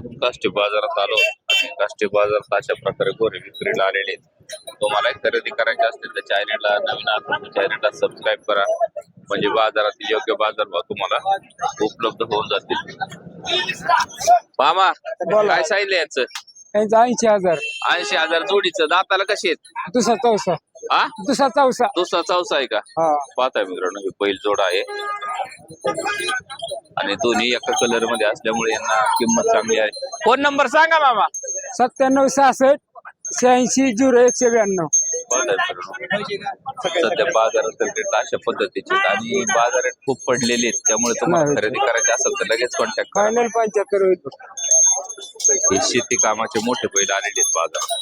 आपण काष्टी बाजारात आलो. आणि काष्टी बाजारात अशा प्रकारे गोरे विक्रीला आलेले. तुम्हाला खरेदी करायचे असतील तर चॅनलला नवीन असेल तर चॅनलला सबस्क्राईब करा. म्हणजे बाजारातील योग्य बाजारभाव तुम्हाला उपलब्ध होऊन जातील. मामा काय सांगितलं याचं? त्यांचं ऐंशी हजार. ऐंशी हजार जोडीचं. दाताला कशी आहेत? दुसरा चौसा. हा दुसरा चौसा. दुसरा चौसा आहे का? हा. पाहताय मित्रांनो ही बैल जोड आहे. आणि दोन्ही एका कलरमध्ये असल्यामुळे यांना किंमत चांगली आहे. फोन नंबर सांगा मामा. सत्त्याण्णव सहासष्ट शहाऐंशी झिरो एकशे ब्याण्णव. सध्या बाजारात अशा पद्धतीचे आहेत. आणि बाजारात खूप पडलेले आहेत. त्यामुळे तुम्हाला. खरेदी करायचे असेल तर लगेच कॉन्टॅक्ट करा. फायनल पंच्याहत्तर होईल. हे शेती कामाचे मोठे बैल आलेले आहेत बाजारात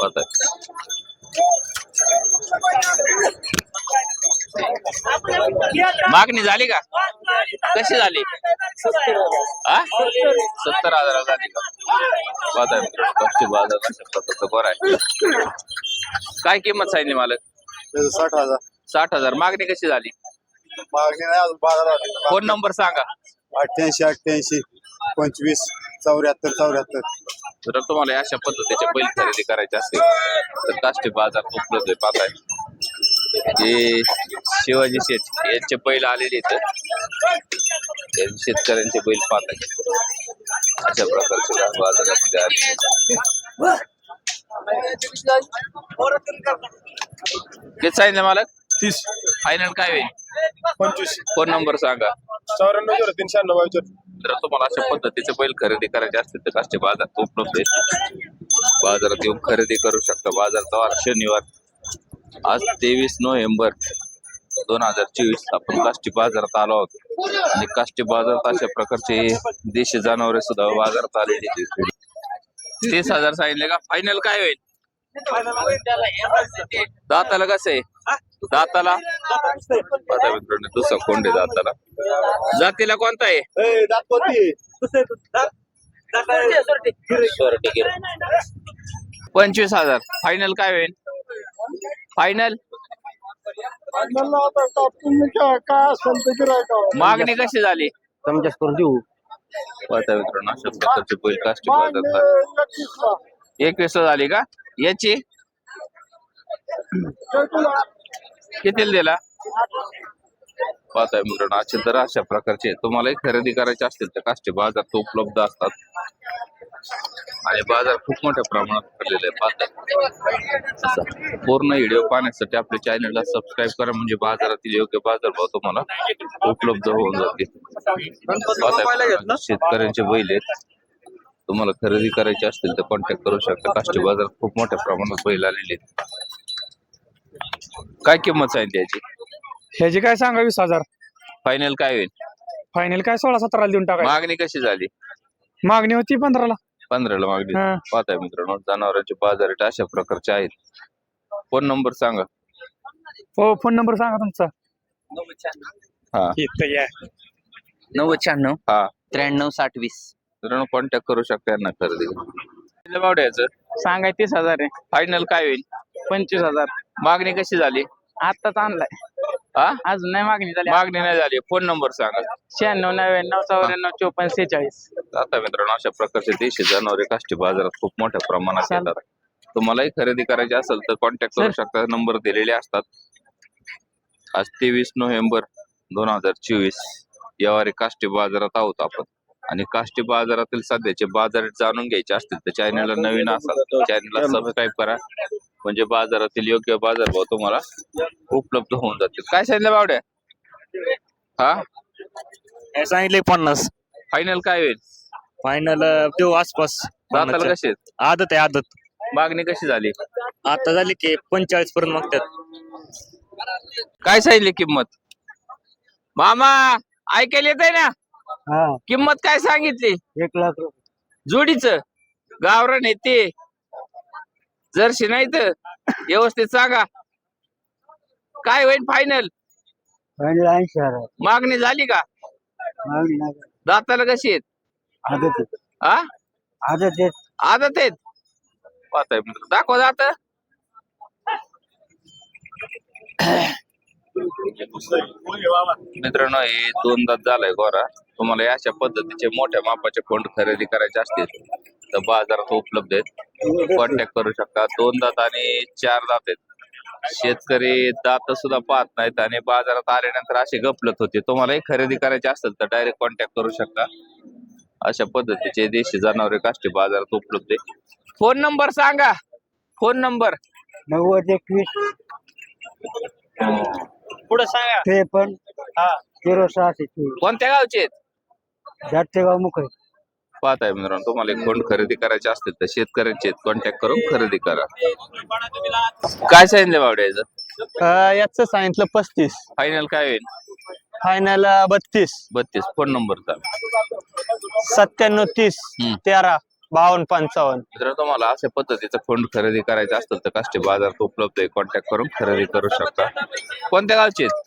पाहताय मागणी झाली का? कशी झाली? हा सत्तर हजार झाली का? मित्रांनो कच्चे बाजार अशा प्रकारचं बरं आहे. काय किंमत सांगितली मालक? साठ हजार. साठ हजार. मागणी कशी झाली? मागणी नाही फोन नंबर सांगा. अठ्ठ्याऐंशी अठ्ठ्याऐंशी पंचवीस. चौऱ्याहत्तर चौऱ्याहत्तर. जर तुम्हाला अशा पद्धतीचे बैल खरेदी करायचे असतील तर काष्टी बाजार उपलब्ध आहे. पाहताय हे शिवाजी शेठ यांचे बैल आलेले आहेत शेतकऱ्यांचे बैल पाहताय अशा प्रकारचे बाजारामध्ये आले किती सांगितलं मालक? तीस. फायनल काय होईल? पंचवीस. फोन नंबर सांगा. चौऱ्याण्णव झिरो तीनशे शहाण्णव तर तुम्हाला अशा पद्धतीचे बैल खरेदी करायचे असतील तर काष्टी बाजार उपलब्ध आहे. बाजारात येऊन खरेदी करू शकता. बाजारचा वार शनिवार. आज तेवीस नोव्हेंबर दोन हजार चोवीस आपण काष्टी बाजारात आलो आहोत. आणि काष्टी बाजारात अशा प्रकारचे देशी जनावरे सुद्धा बाजारात आलेली तीस हजार सांगितले का? फायनल काय होईल? दाताला कसं आहे? दाताला? आता मित्रांनो दुसरा कोंडे दाताला. जातीला कोणता आहे? सोरटी गिर. पंचवीस हजार. फायनल काय होईल? फायनल मागणी कशी झाली? कमी जास्त देऊ पाहता मित्रांनो अशा प्रकारचे बैल काष्टी एकवीस झाली का? याची? कितीला दिला? पाहताय मित्रांनो असे तर अशा प्रकारचे तुम्हालाही खरेदी करायचे असतील तर काष्टी बाजार उपलब्ध असतात. आणि बाजार खूप मोठ्या प्रमाणात भरलेले आहे पाहताय. पूर्ण व्हिडिओ पाहण्यासाठी आपल्या चॅनलला सबस्क्राईब करा म्हणजे बाजारातील योग्य बाजारभाव तुम्हाला उपलब्ध होऊन जातील. शेतकऱ्यांचे बैल आहेत. तुम्हाला खरेदी करायचे असतील तर कॉन्टॅक्ट करू शकता. काष्टी बाजारात खूप मोठ्या प्रमाणात बैल आलेले आहेत. काय किंमत सांगितली याची ह्याची काय सांगा वीस हजार. फायनल काय होईल? फायनल काय सोळा सतराला देऊन टाकाय मागणी कशी झाली? मागणी होती पंधराला. पंधराला मागणी हा. पाहताय मित्रांनो जनावरांचे बाजार रेट अशा प्रकारचे आहेत. फोन नंबर सांगा. हो फोन नंबर सांगा तुमचा. हा. नव्वद शहाण्णव. हा. त्र्याण्णव साठ वीस. मित्रांनो कॉन्टॅक्ट करू शकता यांना खरेदी. बावड्याचं सांगाय तीस हजार आहे. फायनल काय होईल? पंचवीस हजार. मागणी कशी झाली? आत्ताच आणलाय. हा? अजून नाही मागणी झाली. मागणी नाही झाली. फोन नंबर सांगा. शहाण्णव नव्याण्णव चौऱ्याण्णव चोपन्न सेहेचाळीस. आता मित्रांनो अशा प्रकारचे देशी जनावरे काष्टी बाजारात खूप मोठ्या प्रमाणात चालेल. येतात. तुम्हालाही खरेदी करायची असेल तर कॉन्टॅक्ट करू शकता. नंबर दिलेले असतात. आज तेवीस नोव्हेंबर दोन हजार चोवीस. यावारी काष्टी बाजारात आहोत आपण. आणि काष्टी बाजारातील सध्याचे बाजार जाणून घ्यायचे असतील तर चॅनलला नवीन असाल चॅनलला सबस्क्राईब करा. म्हणजे बाजारातील योग्य बाजारभाव तुम्हाला उपलब्ध होऊन जातील. काय सांगितलं बावड्या? हा? सांगितले पन्नास. फायनल काय होईल? फायनल देऊ आसपास. दाताला कसे? आदत आहे आदत. मागणी कशी झाली? आता झाली की पंचेचाळीस पर्यंत मागतात. काय सांगितली किंमत? मामा ऐकायला येत आहे ना? हा. किंमत काय सांगितली? एक लाख रुपये. जोडीच? गावरण आहे ते. जर्शी नाही तर व्यवस्थित सांगा. काय होईल फायनल फायनल ऐंशी हजार. मागणी झाली का? मागणी नाही दाताला कशी आहेत? आदत हा आदत आहे आदत आहेत? पाहताय मित्र. दाखवा दात. मित्रांनो हे दोन दात झालाय गोरा. तुम्हाला अशा पद्धतीचे मोठ्या मापाचे कोंड खरेदी करायचे असतील तर बाजारात उपलब्ध आहेत. कॉन्टॅक्ट करू शकता. दोन दात आणि चार दात आहेत. शेतकरी दात सुद्धा पाहत नाहीत आणि बाजारात आल्यानंतर असे गपलत होते. तुम्हालाही खरेदी करायचे असेल तर डायरेक्ट कॉन्टॅक्ट करू शकता. अशा पद्धतीचे देशी जनावरे काष्टी बाजारात उपलब्ध आहे. फोन नंबर सांगा. फोन नंबर नव्वद एकवीस पुढे सांगा. त्रेपन्न झिरो सहाशे कोणत्या गावचे आहेत? जातेगाव मुखळे पाहताय मित्रांनो तुम्हाला एक कोंड खरेदी करायचे असतील तर शेतकऱ्यांचे कॉन्टॅक्ट करून खरेदी करा. काय सांगितलं बावड्याचं याच? सांगितलं पस्तीस. फायनल काय होईल? फायनल बत्तीस. बत्तीस. फोन नंबरचा सत्त्याण्णव तीस हम्म. तेरा बावन्न पंचावन्न. मित्रांनो तुम्हाला अशा पद्धतीचं फोन खरेदी करायचं असतील तर काष्टी बाजारात उपलब्ध आहे. कॉन्टॅक्ट करून खरेदी करू शकता. कोणत्या गावचे आहेत?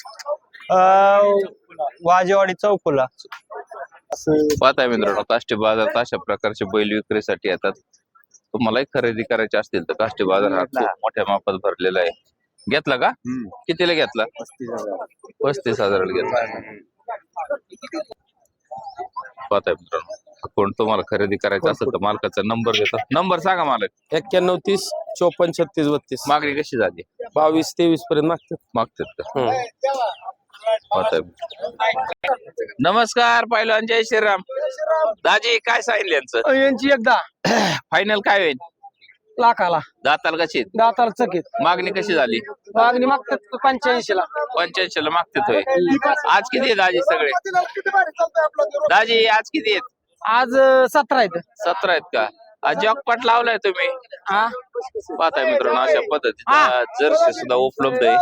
अं, वाजेवाडी चौकुला. पाहताय मित्रांनो काष्टी बाजारात अशा प्रकारचे बैल विक्रीसाठी येतात. तुम्हालाही खरेदी करायचे असतील तर काष्टी बाजार हा खूप मोठ्या मापात भरलेला आहे. घेतला का? कितीला घेतला? पस्तीस हजाराला घेतला. पाहताय मित्रांनो कोण तुम्हाला खरेदी करायचं असेल तर मालकाचा नंबर घेतो नंबर सांगा मालक. एक्क्याण्णव तीस चोपन्न छत्तीस बत्तीस. मागणी कशी झाली? बावीस तेवीस पर्यंत मागतात. मागतात का? नमस्कार पहिलवान जय श्रीराम. दाजी काय सांगितलं यांचं? यांची एकदा. फायनल काय होईल? लाखाला. दाताल कशी? दाताला चकीत. मागणी कशी झाली? मागणी मागतात पंच्याऐंशी ला पंच्याऐंशी ला मागतात होय. आज किती आहे दाजी सगळे? दाजी आज किती आहेत? आज सतरा आहेत. सतरा आहेत का? आज जॉकपाट लावलाय तुम्ही. हा. पाहताय मित्रांनो अशा पद्धतीचा जर्सी सुद्धा उपलब्ध आहे.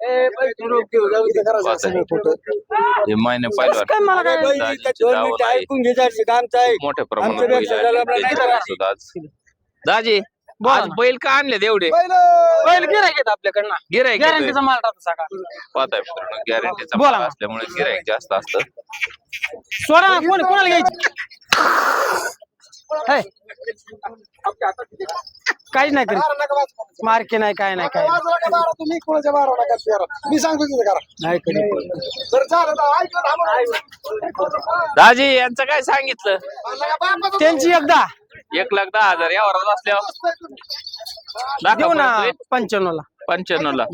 हे मोठ्या प्रमाणात बैल आले. आज दाजी आज बैल का आणलेत एवढे बैल गिरायक आहेत आपल्याकडनं गिराईक गॅरंटीचा माल टाकतो सकाळ पाहताय मित्रांनो गॅरंटीचा बोला माल. असल्यामुळे गिराईक जास्त असतं सोडा ना कोण कोणाला घ्यायची हे. काहीच नाही करीत मार्के नाही काय नाही काय नाही. तुम्ही कोणाच्या बारा नका तेरा. मी सांगतो तिथे करा. नाही करीत. दाजी यांचं काय सांगितलं? त्यांची एकदा. एक लाख दहा हजार यावर असल्यावर. देऊ ना दाखवा पंच्याण्णव ला पंच्याण्णव ला.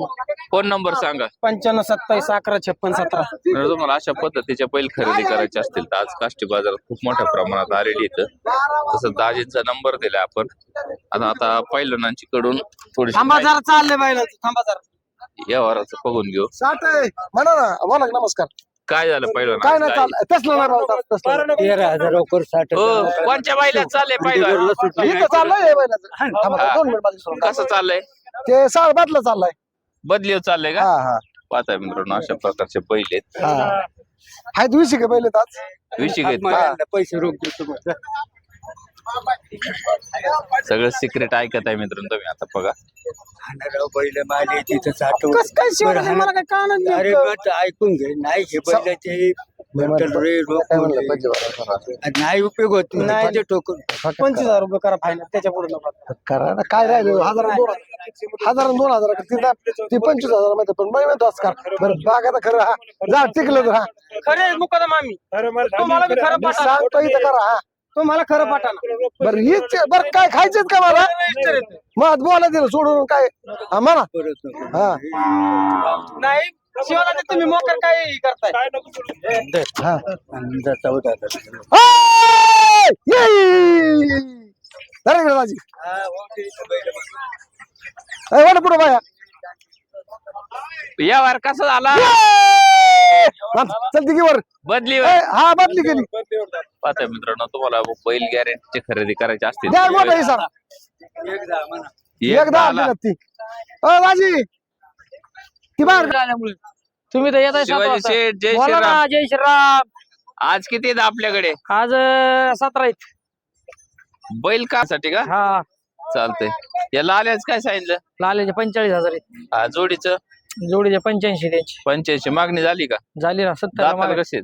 फोन नंबर सांगा. पंच्याण्णव सत्तावीस अकरा छप्पन सतरा जर तुम्हाला अशा पद्धतीच्या बैल खरेदी करायचे असतील तर आज काष्टी बाजारात खूप मोठ्या प्रमाणात आलेली इथं तसं दाजींचा नंबर दिलाय आपण. आता आता पैलवानांची कडून थोडीशी थांबा माहिती जरा चाललंय बैलाचं. थांबा जरा. व्यवहाराचं बघून घेऊ. साठ आहे म्हणा ना. बोला की नमस्कार. काय झालं काय नाही काय? चाललंय. तसलं नाही भाऊ, तसलं नाही. तेरा हजार साठ हो कोणच्या बैलात चाललंय पैलवान? इथं चाललंय हे बैलाचं. थांबा, हा. दोन मिनिट माझी सोडून. कसं चाललंय? ते साळ बाटला चाललाय. बदलीव चाललंय का? हा हा. पाहताय मित्रांनो अशा प्रकारचे बैल आहेत. हा. हाय दुसरी का बैल आज. विषय घेत पैसे रोख देतो सगळं सिक्रेट ऐकत आहे मित्रांनो तुम्ही आता बघा. बैल माझे तिथं साठवून कस काय शिवाय मला काय कान अरे बट ऐकून घे. नाही हे बैलाचे नाही उपयोग होत नाही ते टोकन पंचवीस हजार रुपये करा फायनल त्याच्या पुढे करा ना. काय राहिलं? हजार दोन हजार. दोन हजार ती पंचवीस हजारमध्ये पण मी म्हणतो असं कर. बरं बाग आता खरं हा. जा टिकलं तर हा. खरे मुकादम आम्ही. तुम्हाला बी खरं मी सांगतो इथं करा हा. तुम्हाला खरं पाठा बरं हीच बरं काय खायचंच का मला मग बोला दिलं सोडून काय? हा म्हणा. हा. नाही शिवाला ते तुम्ही मोकर काय करताय? हा. ओय! येई! धरा इकडे ए, वाट पुढं बाया. व्यवहार कसा झाला? ये! हा, चलती की वर. बदली ए, हा बदली गेली पाहताय मित्रांनो तुम्हाला बैल गॅरंटीची खरेदी करायची असतील. द्या हिसाब एक एकदा दहाला. आपली ती अ दाजी ती बाहेर तुम्ही तर येत शिवाजी शेठ जय बोला श्रीराम. जय श्रीराम. आज किती आहेत आपल्याकडे? आज अं, सतरा आहेत. बैल कासाठी का? हा. चालतंय. याला आल्याच काय सांगितलं? लालेचे पंचेचाळीस हजार आहेत. हा, जोडीचं? जोडीचे पंच्याऐंशी त्यांची. पंच्याऐंशी. मागणी झाली का? झाली ना सत्तर दाताला कसे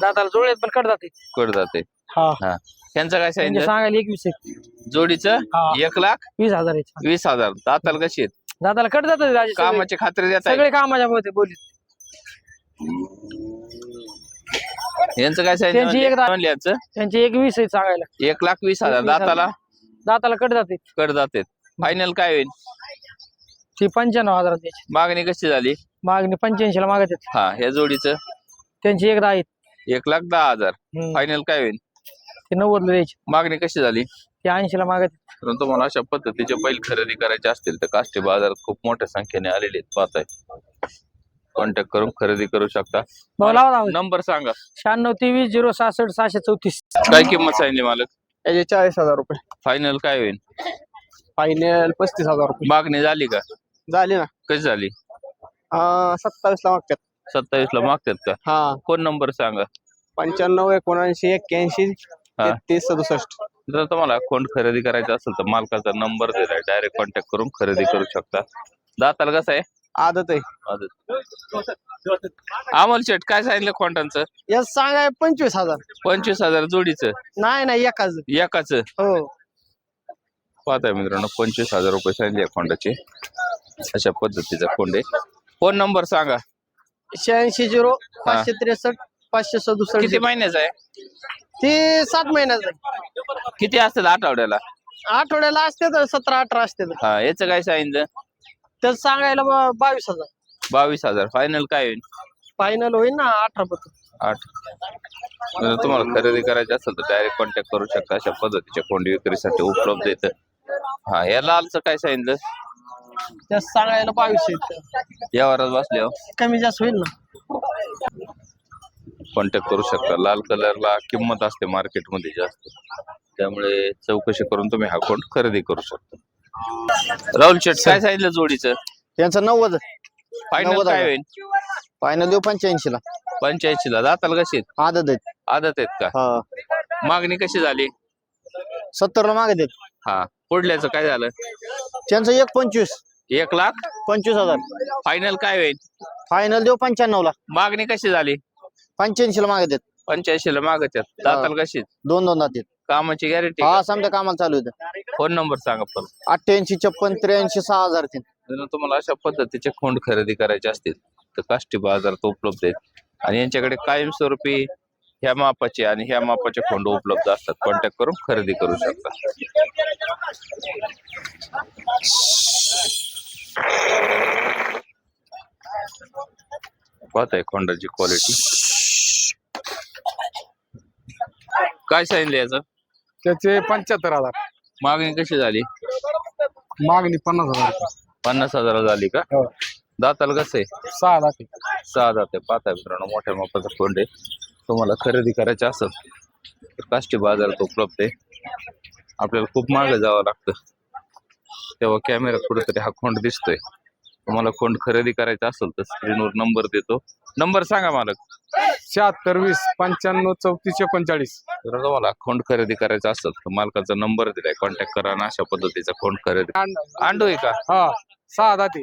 दाताला जोडले पण कट जाते. कड जाते. हा. हा. त्यांचं काय म्हणजे सांगितलं? सांगायला एकवीस आहेत. जोडीचं. एक लाख वीस हजार आहेत. वीस हजार. दाताला कशी आहेत? दाताला कट राजे सगळे. कामाची खात्री देत आहे सगळे कामाच्या मध्ये बोली यांचं काय त्यांची सांगितलं एक दा- म्हणले यांचं? त्यांची एक वीस आहे सांगायला. एक लाख वीस हजार. एक वीस हजार. दाताला? दाताला कट जाते. कड जाते. फायनल काय होईल? ती पंच्याण्णव हजार त्याची मागणी कशी झाली? मागणी पंच्याऐंशी ला मागत आहेत हा ह्या जोडीचं? त्यांची एक दहा आहेत. एक लाख दहा हजार. हम्म. फायनल काय होईल? ते नव्वदला द्यायची. मागणी कशी झाली? ते ऐंशी ला मागत आहेत. परंतु तुम्हाला अशा पद्धतीचे बैल खरेदी करायचे असतील तर काष्टी बाजारात खूप मोठ्या संख्येने आलेले आहेत. पाहताय. कॉन्टॅक्ट करून खरेदी करू शकता. भाऊ लावा लावा. नंबर सांगा. शहाण्णव तेवीस झिरो सहासष्ट सहाशे चौतीस. काय किंमत सांगली मालक? याचे चाळीस हजार रुपये. फायनल काय होईल? फायनल पस्तीस हजार रुपये. मागणी झाली का? झाली ना. कशी झाली? सत्तावीस ला मागतात. सत्तावीस ला मागतात का? हा. फोन नंबर सांगा? पंच्याण्णव एकोणऐंशी एक्क्याऐंशी हा. तेहतीस सदुसष्ट. जर तुम्हाला कोण खरेदी करायचा असेल तर मालकाचा नंबर दिलाय डायरेक्ट कॉन्टॅक्ट करून खरेदी करू शकता. दाताला कसं आहे? आदत आहे. आदत. अमोल शेट काय सांगितलं खोंटांचं? या सांगाय पंचवीस हजार. पंचवीस हजार जोडीचं? नाही नाही एकाच. एकाच? हो. पाहताय मित्रांनो पंचवीस हजार रुपये सांगितले खोंडाचे. अशा पद्धतीचा खोंड आहे. फोन नंबर सांगा. शहाऐंशी झिरो पाचशे त्रेसष्ट पाचशे सदुसष्ट किती महिन्याचा आहे? ते सात महिन्याचं आहे. किती असतात आठवड्याला? आठवड्याला असते तर सतरा अठरा असते तर. हा याचं काय सांगितलं तर सांगायला ब- बावीस हजार. बावीस हजार. फायनल काय होईल? फायनल होईल ना अठरा पर्यंत आठ. जर तुम्हाला खरेदी करायची असेल तर डायरेक्ट कॉन्टॅक्ट करू शकता. अशा पद्धतीच्या कोंडी विक्रीसाठी उपलब्ध येत हा या लालचं काय सांगितलं त्या सांगायला बावीस आहेत यावरच बसल्यावर कमी जास्त होईल ना? कॉन्टॅक्ट करू शकता. लाल कलरला किंमत असते मार्केटमध्ये जास्त. त्यामुळे चौकशी करून तुम्ही हा कोण खरेदी करू शकता. राहुल शेट काय सांगितलं जोडीचं? त्यांचं नव्वद. फायनल नव्वद काय हजार. होईल? फायनल देऊ पंच्याऐंशी ला पंच्याऐंशी ला जाताल कशी? आदत आहेत. आदत आहेत का? हा. मागणी कशी झाली? सत्तर ला मागत आहेत. हा. पुढल्याचं काय झालं? त्यांचं एक पंचवीस. एक लाख? पंचवीस हजार. फायनल काय होईल? फायनल देऊ पंच्याण्णव ला. मागणी कशी झाली? पंच्याऐंशी ला मागत आहेत. पंच्याऐंशी ला मागत आहेत. दाताल कशी? दोन दोन जातील कामाची गॅरंटी हा समजा कामाला चालू आहे फोन नंबर सांगा पण अठ्ठ्याऐंशी छप्पन त्र्याऐंशी सहा हजार तीन. जर तुम्हाला अशा पद्धतीचे खोंड खरेदी करायचे असतील तर काष्टी बाजारात उपलब्ध आहेत. आणि यांच्याकडे कायमस्वरूपी ह्या मापाचे आणि ह्या मापाचे खोंड उपलब्ध असतात. कॉन्टॅक्ट करून खरेदी करू शकता. पाहताय खोंडाची क्वालिटी काय सांगितलं याचं? त्याचे पंच्याहत्तर हजार. मागणी कशी झाली? मागणी पन्नास हजार. पन्नास हजार झाली का? हो. दाताला कसं आहे? सहा लाख सहा जाते पाहताय मित्रांनो मोठ्या मापाचा आहे तुम्हाला खरेदी करायचे असेल तर काष्टी बाजारात उपलब्ध आहे. आपल्याला खूप मागे जावं लागतं. तेव्हा कॅमेरा कुठेतरी हा खोंड दिसतोय. तुम्हाला खोंड खरेदी करायचा असेल तर स्क्रीनवर नंबर देतो. नंबर सांगा मालक. शहात्तर वीस पंच्याण्णव चौतीस एकोणचाळीस. जर तुम्हाला खोंड खरेदी करायचा असेल तर मालकाचा नंबर दिलाय. कॉन्टॅक्ट करा आणि अशा पद्धतीचा खोंड खरेदी. आंडू आहे का? हा सहा दाते.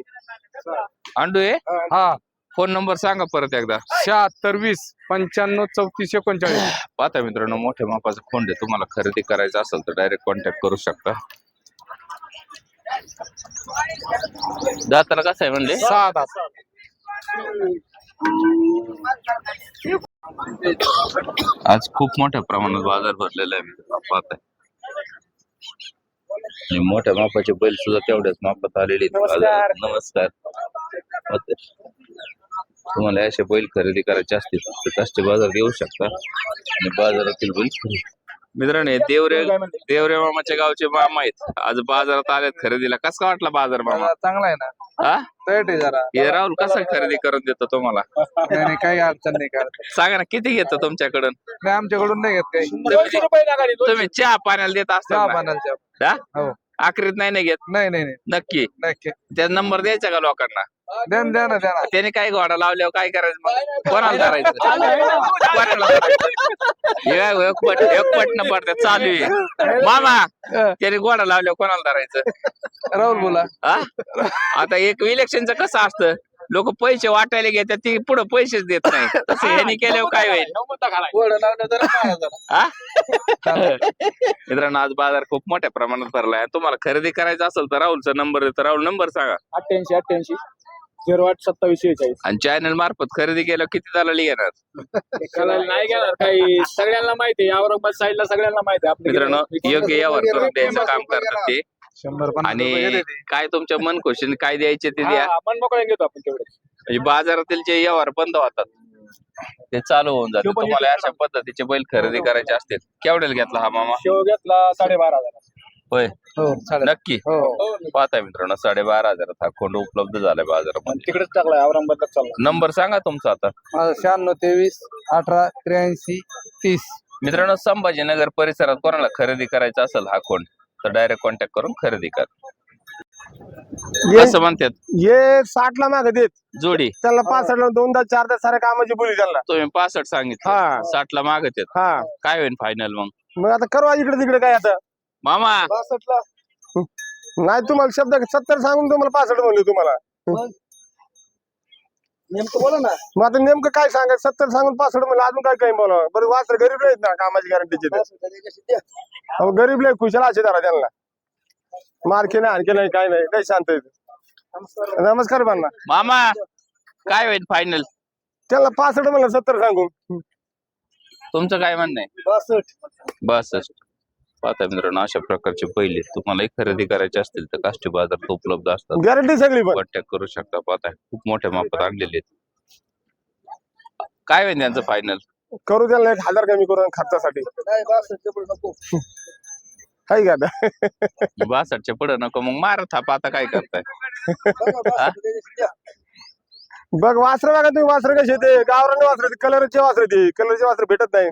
आंडू आहे? हा. फोन नंबर सांगा परत एकदा. शहात्तर वीस पंच्याण्णव चौतीस एकोणचाळीस. पाहता मित्रांनो मोठ्या मापाचा खोंड आहे. तुम्हाला खरेदी करायचा असेल तर डायरेक्ट कॉन्टॅक्ट करू शकता. दाताला कसं आहे म्हणले? सहा दात आज खूप मोठ्या प्रमाणात बाजार भरलेला आहे. पाहताय. आणि मोठ्या मापाचे बैल सुद्धा तेवढ्याच मापात आलेले. नमस्कार. तुम्हाला असे बैल खरेदी करायचे असतील तर काष्टी बाजार येऊ शकता. आणि बाजारातील बैल खरेदी. मित्रांनो हे देवरे देवरे मामाच्या गावचे मामा आहेत. आज बाजारात आलेत खरेदीला. कसा वाटला बाजार मामा? चांगला आहे ना? हा? रेट आहे जरा. हे राहुल कसा खरेदी करून देतो तुम्हाला? नाही नाही, काही अडचण नाही काय सांगा ना किती घेतो तुमच्याकडून? नाही आमच्याकडून नाही घेत काही. तुम्ही चहा पाण्याला देत चहा असता हा? हो. आखरीत नाही ना घेत? नाही नाही नाही. नक्की. नक्की त्याचा नंबर द्यायचा का लोकांना? द्या ना, द्या ना द्या ना. त्याने काय घोडा लावल्यावर काय करायचं मग? कोणाला धरायचं? कोणाला धरायचं? हे काय एकपट एकपट न पडते. चालू आहे. मामा त्याने घोडा लावल्यावर कोणाला धरायचं? राहुल बोला. हा? आता एक इलेक्शनचं कसं असतं? लोक पैसे वाटायला घेतात ती पुढे पैसेच देत नाही. तसं ह्यानी केल्यावर काय होईल? झालं? हा? मित्रांनो आज बाजार खूप मोठ्या प्रमाणात भरलाय. तुम्हाला खरेदी करायचं असेल तर राहुलचा नंबर देतो. राहुल नंबर सांगा. अठ्ठ्याऐंशी अठ्ठ्याऐंशी झिरो आठ सत्तावीस शेहेचाळीस. आणि चॅनल मार्फत खरेदी केलं किती दलाली घेणार? नाही घेणार काही. सगळ्यांना माहिती आहे. औरंगाबाद साईडला सगळ्यांना माहिती आहे. मित्रांनो योग्य यावर करून द्यायचं काम करतात ते. शंभर आणि काय तुमच्या मन खुशीने काय द्यायचे ते द्या. मन मोकळ्या घेतो आपण तेवढे. म्हणजे बाजारातील जे व्यवहार बंद होतात ते चालू होऊन जाते तुम्हाला अशा पद्धतीचे बैल खरेदी करायचे असतील केवढ्याला घेतला हा मामा? शेव घेतला साडेबारा हजार. होय. हो नक्की. पाहताय मित्रांनो साडेबारा हजारात हा खोंड उपलब्ध झालाय बाजारामध्ये. तिकडेच टाकलाय औरंगाबादला चालला नंबर सांगा तुमचा आता. माझा शहाण्णव तेवीस अठरा त्र्याऐंशी तीस. मित्रांनो संभाजीनगर परिसरात कोणाला खरेदी करायचा असेल हा खोंड? तर डायरेक्ट कॉन्टॅक्ट करून खरेदी कर. असं म्हणतात. हे साठ ला मागे देत. जोडी. त्याला पासष्ट ला दोनदा चारदा साऱ्या कामाची बोली त्यांना. तुम्ही पासष्ट सांगितलं. हा. साठ ला मागत आहेत हा. काय होईल फायनल मग? मग आता करू इकडे तिकडे काय आता? मामा. पासष्ट ला नाही तुम्हाला शब्द सत्तर सांगून तुम्हाला पासष्ट म्हणले तुम्हाला. नेमकं बोला ना. मग आता नेमकं काय सांगा सत्तर सांगून पासष्ट म्हणलं अजून काय काही बोला बरं वासर गरीब नाहीत ना कामाची गॅरंटीचे अहो गरीब नाही खुशाल असे जरा त्यांना. मारखे नाही आणखी नाही काय नाही काही शांत आहेत. नमस्कार. बांना मामा काय होईल फायनल त्याला पासष्ट म्हणलं सत्तर सांगून. तुमचं काय म्हणणं आहे? बासष्ट. पाहता मित्रांनो अशा प्रकारचे पहिले तुम्हालाही खरेदी करायचे असतील तर काष्टी बाजारात उपलब्ध असतात. गॅरंटी सगळी पण. कॉन्टॅक्ट करू शकता. पाहता खूप मोठ्या मापात आणलेले आहेत. काय होईल त्यांचं फायनल करू त्याला एक हजार कमी करू खर्चासाठी. काही का आता? बासष्टच्या पुढे नको मग मारा थाप आता काय करताय? बघ वासर बघा तुम्ही वासर कसे ते गावराने वासर कलरचे वासर ते कलरचे वासर भेटत नाही.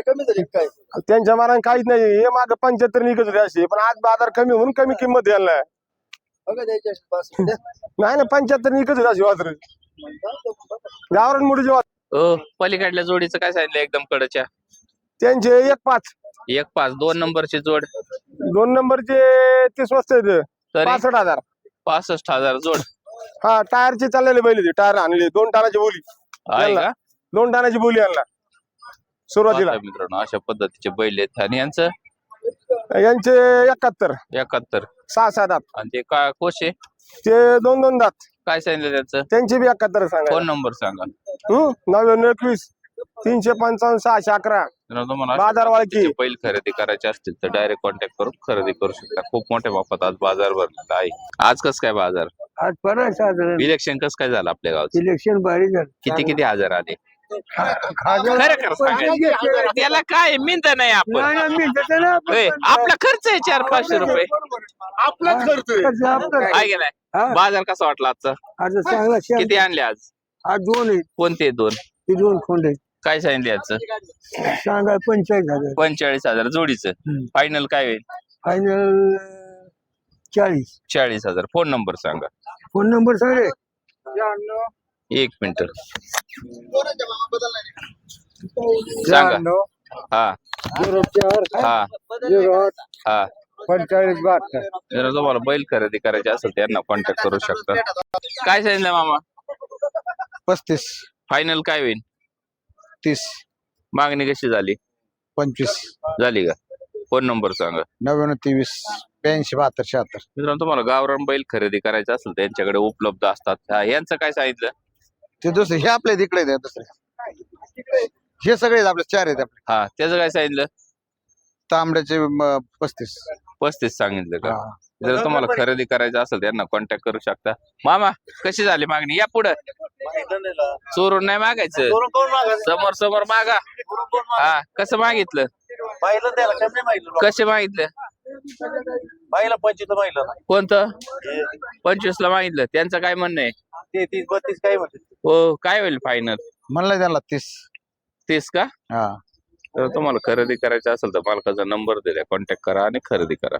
कमी झाली काय? त्यांच्या माराने काहीच नाही. हे माग पंच्याहत्तर निघत होते असे. पण आज बाजार कमी म्हणून कमी किंमत द्यायला नाही ना पंच्याहत्तर निघत होते असे वासर. गावरान मुलीचे वासर. ओ पलीकडल्या जोडीचं काय सांगितलं एकदम कडच्या? त्यांचे एक पाच. एक पाच दोन नंबरची जोड. दोन नंबरचे ते स्वस्त आहेत. तरी पासष्ट हजार. पासष्ट हजार जोड. हा टायरचे चाललेले बैल ते टायर आणले दोन टायराची बोली. आहे का? दोन टायराची बोली आणला सुरुवातीला. पाहता मित्रांनो अशा पद्धतीचे बैल आहेत. आणि यांचं? यांचे एकाहत्तर. एकाहत्तर. सहा सात दात आणि ते काय कोशे ते दोन दोन दात. काय सांगितलं त्याचं? त्यांचे बी एकाहत्तर सांगा. फोन नंबर सांगा. हम्म नव्याण्णव एकवीस तीनशे पंचावन्न सहाशे अकरा. मित्रांनो, तुम्हाला अशा बाजार वाळकी. पद्धतीचे बैल खरेदी करायचे असतील तर डायरेक्ट कॉन्टॅक्ट करून खरेदी करू शकता. खूप मोठ्या मापात आज बाजार भरलेला आहे. आज कस काय बाजार? आज बरं साधारण इलेक्शन कस काय झालं आपल्या गावचं? इलेक्शन भारी झालं. किती किती हजार आले? खरं खरं सांगा त्याला काय? मिळत नाही आपण. होय, आपला खर्च आहे चार पाचशे रुपये. आपलाच खर्च काय गेलाय हा. बाजार कसा वाटला आजचा? आज चांगला किती आणले आज? आज दोन आहेत. कोणते दोन? ते दोन खोंड आहेत. काय सांगितले याचं सांगा पंचाळीस हजार पंचेचाळीस हजार. जोडीचं. हम्म. फायनल काय होईल? फायनल चाळीस. चाळीस हजार. फोन नंबर सांगा. फोन नंबर सांगे एक मिनिट. सांगा. हा. झिरो चार हा. झिरो आठ हा. पंचेचाळीस बहात्तर. जर तुम्हाला बैल खरेदी करायचे असेल त्यांना कॉन्टॅक्ट करू शकता. काय सांगितलं मामा? पस्तीस. फायनल काय होईल? तीस. मागणी कशी झाली? पंचवीस. झाली का? फोन नंबर सांगा. नव्याण्णव तेवीस. ब्याऐंशी बहात्तर शहात्तर. मित्रांनो तुम्हाला गावरान बैल खरेदी करायचं असेल तर यांच्याकडे उपलब्ध असतात. हा, यांचं काय सांगितलं ते दुसरे हे आपले तिकडे आहेत दुसरे. हे सगळे आपले चार आहेत आपले. हा त्याचं काय सांगितलं तांबड्याचे म, पस्तीस. पस्तीस सांगितलं का? हा. जर तुम्हाला खरेदी करायचं असेल त्यांना कॉन्टॅक्ट करू शकता. मामा कशी झाली मागणी? या पुढं. चोरून नाही मागायचं. समोर समोर मागा. हा कसं मागितलं. कसे मागितलं? बाईला पंचवीस माहिलं ना. कोणतं? पंचवीस ला मागितलं. त्यांचं काय म्हणणं आहे? ते तीस बत्तीस काय म्हणते? हो काय होईल फायनल म्हणलं त्याला तीस. तीस का? हा. तर तुम्हाला खरेदी करायचं असेल तर मालकाचा नंबर दिलाय. कॉन्टॅक्ट करा आणि खरेदी करा.